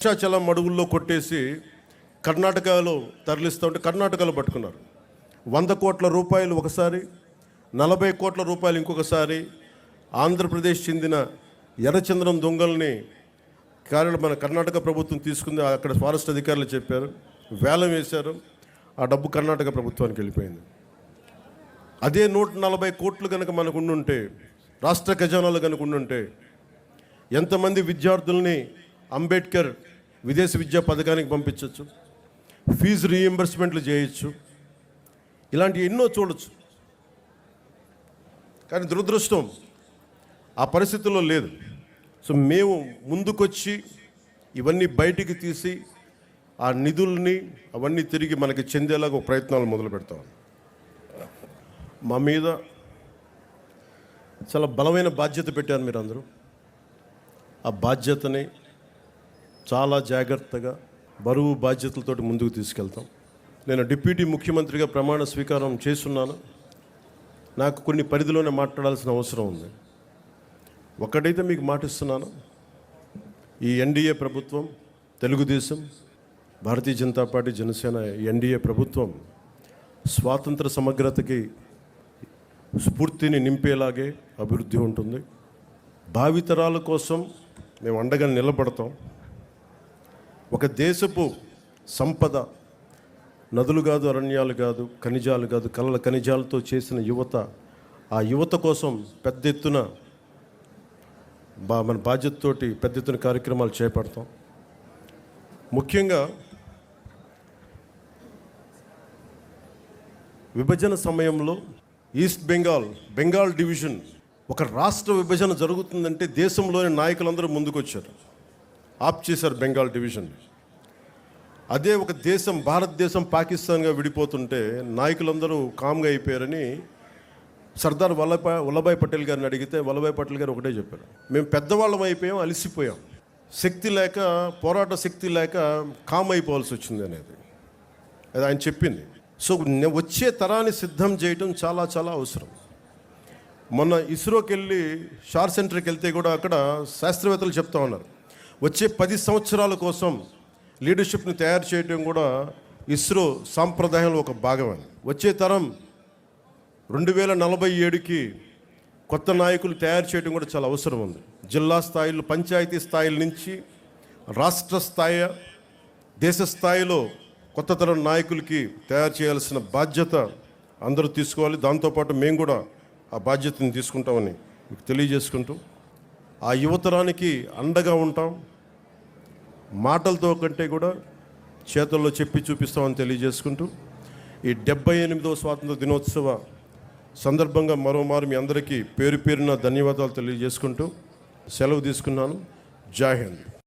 వర్షాచలం అడుగుల్లో కొట్టేసి కర్ణాటకలో తరలిస్తూ ఉంటే కర్ణాటకలో పట్టుకున్నారు. వంద కోట్ల రూపాయలు ఒకసారి నలభై కోట్ల రూపాయలు ఇంకొకసారి ఆంధ్రప్రదేశ్ చెందిన ఎర్రచంద్రం దొంగల్ని కానీ మన కర్ణాటక ప్రభుత్వం తీసుకుంది. అక్కడ ఫారెస్ట్ అధికారులు చెప్పారు వేలం వేశారు ఆ డబ్బు కర్ణాటక ప్రభుత్వానికి వెళ్ళిపోయింది. అదే నూట నలభై కోట్లు కనుక మనకు ఉండుంటే రాష్ట్ర ఖజానాలు కనుక ఉండుంటే ఎంతమంది విద్యార్థుల్ని అంబేద్కర్ విదేశీ విద్యా పథకానికి పంపించవచ్చు ఫీజు రీఎంబర్స్మెంట్లు చేయొచ్చు. ఇలాంటివి ఎన్నో చూడొచ్చు. కానీ దురదృష్టం ఆ పరిస్థితుల్లో లేదు. సో మేము ముందుకొచ్చి ఇవన్నీ బయటికి తీసి ఆ నిధుల్ని అవన్నీ తిరిగి మనకి చెందేలాగా ఒక ప్రయత్నాలు మొదలు పెడతాం మా మీద చాలా బలమైన బాధ్యత పెట్టారు మీరు అందరూ ఆ బాధ్యతని చాలా జాగ్రత్తగా బరువు బాధ్యతలతోటి ముందుకు తీసుకెళ్తాం. నేను డిప్యూటీ ముఖ్యమంత్రిగా ప్రమాణ స్వీకారం చేస్తున్నాను. నాకు కొన్ని పరిధిలోనే మాట్లాడాల్సిన అవసరం ఉంది. ఒకటైతే మీకు మాటిస్తున్నాను. ఈ ఎన్డీఏ ప్రభుత్వం తెలుగుదేశం భారతీయ జనతా పార్టీ జనసేన ఎన్డీఏ ప్రభుత్వం స్వాతంత్ర సమగ్రతకి స్ఫూర్తిని నింపేలాగే అభివృద్ధి ఉంటుంది. భావితరాల కోసం మేము అండగా నిలబడతాం. ఒక దేశపు సంపద నదులు కాదు అరణ్యాలు కాదు ఖనిజాలు కాదు కలల ఖనిజాలతో చేసిన యువత ఆ యువత కోసం పెద్ద ఎత్తున బా మన బాధ్యతతోటి పెద్ద ఎత్తున కార్యక్రమాలు చేపడతాం. ముఖ్యంగా విభజన సమయంలో ఈస్ట్ బెంగాల్ బెంగాల్ డివిజన్ ఒక రాష్ట్ర విభజన జరుగుతుందంటే దేశంలోని నాయకులందరూ ముందుకొచ్చారు. ఆప్ చేశారు బెంగాల్ డివిజన్. అదే ఒక దేశం భారతదేశం పాకిస్తాన్గా విడిపోతుంటే నాయకులందరూ కామ్గా అయిపోయారని సర్దార్ వల్లభాయ్ వల్లభాయ్ పటేల్ గారిని అడిగితే వల్లభాయ్ పటేల్ గారు ఒకటే చెప్పారు. మేము పెద్దవాళ్ళం అయిపోయాం అలసిపోయాం. శక్తి లేక పోరాట శక్తి లేక కామ్ అయిపోవాల్సి వచ్చింది అనేది. అది ఆయన చెప్పింది. సో వచ్చే తరాన్ని సిద్ధం చేయటం చాలా చాలా అవసరం. మొన్న ఇస్రోకి వెళ్ళి షార్ సెంటర్కి వెళ్తే కూడా అక్కడ శాస్త్రవేత్తలు చెప్తా ఉన్నారు. వచ్చే పది సంవత్సరాల కోసం లీడర్షిప్ని తయారు చేయడం కూడా ఇస్రో సాంప్రదాయంలో ఒక భాగం అని వచ్చే తరం రెండు వేల నలభై ఏడుకి కొత్త నాయకులు తయారు చేయడం కూడా చాలా అవసరం ఉంది. జిల్లా స్థాయిలో పంచాయతీ స్థాయిల నుంచి రాష్ట్ర స్థాయి దేశ స్థాయిలో కొత్త తరం నాయకులకి తయారు చేయాల్సిన బాధ్యత అందరూ తీసుకోవాలి. దాంతోపాటు మేము కూడా ఆ బాధ్యతను తీసుకుంటామని మీకు తెలియజేసుకుంటూ ఆ యువతరానికి అండగా ఉంటాం. మాటలతో కంటే కూడా చేతుల్లో చెప్పి చూపిస్తామని తెలియజేసుకుంటూ ఈ డెబ్బై ఎనిమిదవ స్వాతంత్ర దినోత్సవ సందర్భంగా మరోమారు మీ అందరికీ పేరు పేరున ధన్యవాదాలు తెలియజేసుకుంటూ సెలవు తీసుకున్నాను. జై హింద్.